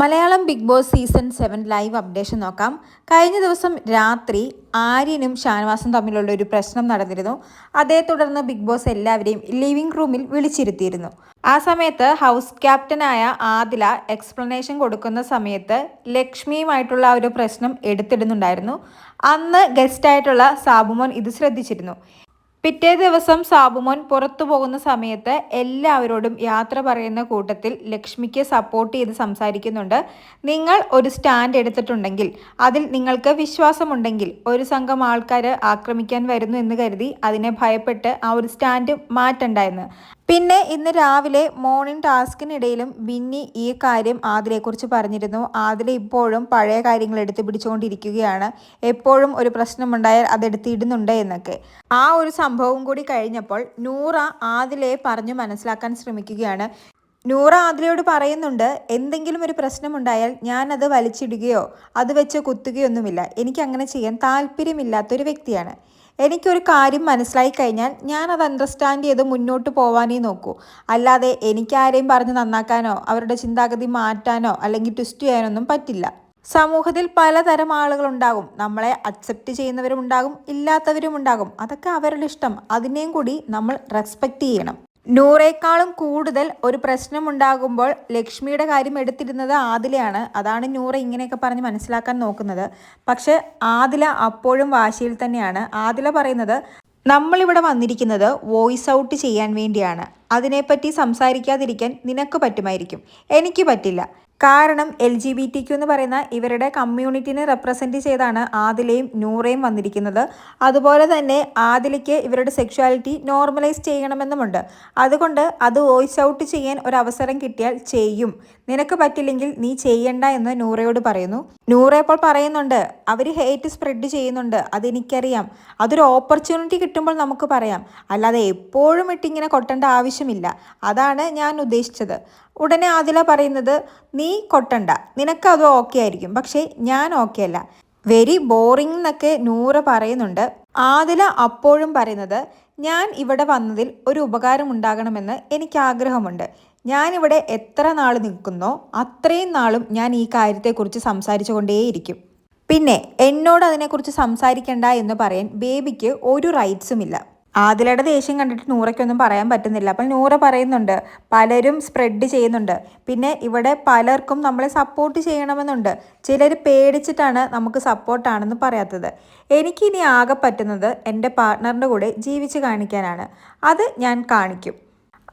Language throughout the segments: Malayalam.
Malayalam Bigg Boss season seven live updation നോക്കാം. കഴിഞ്ഞ ദിവസം രാത്രി ആര്യനും ഷാനവാസും തമ്മിലുള്ള ഒരു പ്രശ്നം നടന്നിരുന്നു. അതേ തുടർന്ന് ബിഗ് ബോസ് എല്ലാവരെയും ലിവിംഗ് റൂമിൽ വിളിച്ചിരുത്തിയിരുന്നു. ആ സമയത്ത് ഹൗസ് ക്യാപ്റ്റനായ ആദില എക്സ്പ്ലനേഷൻ കൊടുക്കുന്ന സമയത്ത് ലക്ഷ്മിയുമായിട്ടുള്ള ഒരു പ്രശ്നം എടുത്തിടുന്നുണ്ടായിരുന്നു. അന്ന് ഗസ്റ്റായിട്ടുള്ള സാബുമോൻ ഇത് ശ്രദ്ധിച്ചിരുന്നു. പിറ്റേ ദിവസം സാബുമോൻ പുറത്തു പോകുന്ന സമയത്ത് എല്ലാവരോടും യാത്ര പറയുന്ന കൂട്ടത്തിൽ ലക്ഷ്മിക്ക് സപ്പോർട്ട് ചെയ്ത് സംസാരിക്കുന്നുണ്ട്. നിങ്ങൾ ഒരു സ്റ്റാൻഡ് എടുത്തിട്ടുണ്ടെങ്കിൽ അതിൽ നിങ്ങൾക്ക് വിശ്വാസമുണ്ടെങ്കിൽ ഒരു സംഘം ആൾക്കാർ ആക്രമിക്കാൻ വരുന്നു എന്ന് കരുതി അതിനെ ഭയപ്പെട്ട് ആ ഒരു സ്റ്റാൻഡ് മാറ്റണ്ടായിരുന്നു പിന്നെ ഇന്ന് രാവിലെ മോർണിംഗ് ടാസ്കിനിടയിലും ബിന്നി ഈ കാര്യം ആദിലെക്കുറിച്ച് പറഞ്ഞിരുന്നു. ആദില ഇപ്പോഴും പഴയ കാര്യങ്ങൾ എടുത്ത് പിടിച്ചുകൊണ്ടിരിക്കുകയാണ്. എപ്പോഴും ഒരു പ്രശ്നമുണ്ടായാൽ അതെടുത്തിടുന്നുണ്ട് എന്നൊക്കെ. ആ ഒരു സംഭവം കൂടി കഴിഞ്ഞപ്പോൾ നൂറ ആദിലയെ പറഞ്ഞു മനസ്സിലാക്കാൻ ശ്രമിക്കുകയാണ്. നൂറ ആദിലയോട് പറയുന്നുണ്ട് എന്തെങ്കിലും ഒരു പ്രശ്നമുണ്ടായാൽ ഞാനത് വലിച്ചിടുകയോ അത് വെച്ച് കുത്തുകയൊന്നുമില്ല. എനിക്ക് അങ്ങനെ ചെയ്യാൻ താല്പര്യമില്ലാത്തൊരു വ്യക്തിയാണ്. എനിക്കൊരു കാര്യം മനസ്സിലായി കഴിഞ്ഞാൽ ഞാൻ അത് അണ്ടർസ്റ്റാൻഡ് ചെയ്ത് മുന്നോട്ട് പോവാനേ നോക്കൂ. അല്ലാതെ എനിക്കാരെയും പറഞ്ഞ് നന്നാക്കാനോ അവരുടെ ചിന്താഗതി മാറ്റാനോ അല്ലെങ്കിൽ ട്വിസ്റ്റ് ചെയ്യാനൊന്നും പറ്റില്ല. സമൂഹത്തിൽ പലതരം ആളുകളുണ്ടാകും. നമ്മളെ അക്സെപ്റ്റ് ചെയ്യുന്നവരും ഉണ്ടാകും ഇല്ലാത്തവരും ഉണ്ടാകും അതൊക്കെ അവരുടെ ഇഷ്ടം. അതിനെയും കൂടി നമ്മൾ റെസ്പെക്റ്റ് ചെയ്യണം. നൂറേക്കാളും കൂടുതൽ ഒരു പ്രശ്നമുണ്ടാകുമ്പോൾ ലക്ഷ്മിയുടെ കാര്യം എടുത്തിരുന്നത് ആദിലയാണ്. അതാണ് നൂറ ഇങ്ങനെയൊക്കെ പറഞ്ഞ് മനസ്സിലാക്കാൻ നോക്കുന്നത്. പക്ഷെ ആദില അപ്പോഴും വാശിയിൽ തന്നെയാണ്. ആദില പറയുന്നത് നമ്മളിവിടെ വന്നിരിക്കുന്നത് വോയിസ് ഔട്ട് ചെയ്യാൻ വേണ്ടിയാണ്. അതിനെപ്പറ്റി സംസാരിക്കാതിരിക്കാൻ നിനക്ക് പറ്റുമായിരിക്കും. എനിക്ക് പറ്റില്ല. കാരണം എൽ ജി ബി ടി എന്ന് പറയുന്ന ഇവരുടെ കമ്മ്യൂണിറ്റിനെ റെപ്രസെന്റ് ചെയ്താണ് ആദിലയും നൂറയും വന്നിരിക്കുന്നത്. അതുപോലെ തന്നെ ആദിലയ്ക്ക് ഇവരുടെ സെക്ഷുവാലിറ്റി നോർമലൈസ് ചെയ്യണമെന്നുമുണ്ട്. അതുകൊണ്ട് അത് വോയിസ് ഔട്ട് ചെയ്യാൻ ഒരു അവസരം കിട്ടിയാൽ ചെയ്യും. നിനക്ക് പറ്റില്ലെങ്കിൽ നീ ചെയ്യണ്ട എന്ന് നൂറയോട് പറയുന്നു. നൂറ ഇപ്പോൾ പറയുന്നുണ്ട് അവർ ഹേറ്റ് സ്പ്രെഡ് ചെയ്യുന്നുണ്ട് അതെനിക്കറിയാം. അതൊരു ഓപ്പർച്യൂണിറ്റി കിട്ടുമ്പോൾ നമുക്ക് പറയാം. അല്ലാതെ എപ്പോഴും ഇട്ടിങ്ങനെ കൊട്ടേണ്ട ആവശ്യമില്ല. അതാണ് ഞാൻ ഉദ്ദേശിച്ചത്. ഉടനെ ആദില പറയുന്നത് നീ കൊട്ടണ്ട. നിനക്കത് ഓക്കെ ആയിരിക്കും. പക്ഷേ ഞാൻ ഓക്കെ അല്ല. വെരി ബോറിംഗ് എന്നൊക്കെ നൂറ് പറയുന്നുണ്ട്. ആദില അപ്പോഴും പറയുന്നത് ഞാൻ ഇവിടെ വന്നതിൽ ഒരു ഉപകാരം ഉണ്ടാകണമെന്ന് എനിക്ക് ആഗ്രഹമുണ്ട്. ഞാനിവിടെ എത്ര നാൾ നിൽക്കുന്നോ അത്രയും നാളും ഞാൻ ഈ കാര്യത്തെക്കുറിച്ച് സംസാരിച്ചു കൊണ്ടേയിരിക്കും പിന്നെ എന്നോട് അതിനെക്കുറിച്ച് സംസാരിക്കണ്ട എന്ന് പറയാൻ ബേബിക്ക് ഒരു റൈറ്റ്സും ഇല്ല. ആദിലയുടെ ദേഷ്യം കണ്ടിട്ട് നൂറയ്ക്കൊന്നും പറയാൻ പറ്റുന്നില്ല. അപ്പം നൂറ പറയുന്നുണ്ട് പലരും സ്പ്രെഡ് ചെയ്യുന്നുണ്ട്. പിന്നെ ഇവിടെ പലർക്കും നമ്മളെ സപ്പോർട്ട് ചെയ്യണമെന്നുണ്ട്. ചിലർ പേടിച്ചിട്ടാണ് നമുക്ക് സപ്പോർട്ടാണെന്ന് പറയാത്തത്. എനിക്കിനി ആകെ പറ്റുന്നത് എന്റെ പാർട്ട്ണറിന്റെ കൂടെ ജീവിച്ച് കാണിക്കാനാണ്. അത് ഞാൻ കാണിക്കും.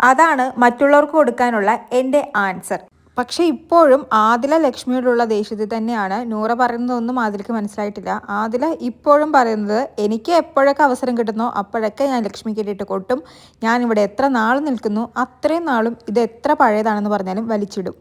അതാണ് മറ്റുള്ളവർക്ക് കൊടുക്കാനുള്ള എന്റെ ആൻസർ പക്ഷെ ഇപ്പോഴും ആദില ലക്ഷ്മിയോടുള്ള ദേഷ്യത്തിൽ തന്നെയാണ്. നൂറ പറയുന്നതൊന്നും ആദിലക്ക് മനസ്സിലായിട്ടില്ല. ആദില ഇപ്പോഴും പറയുന്നത് എനിക്ക് എപ്പോഴൊക്കെ അവസരം കിട്ടുന്നോ അപ്പോഴൊക്കെ ഞാൻ ലക്ഷ്മിക്ക് ഇട്ടിട്ട് കൊട്ടും. ഞാനിവിടെ എത്ര നാൾ നിൽക്കുന്നു അത്രയും നാളും ഇത് എത്ര പഴയതാണെന്ന് പറഞ്ഞാലും വലിച്ചിടും.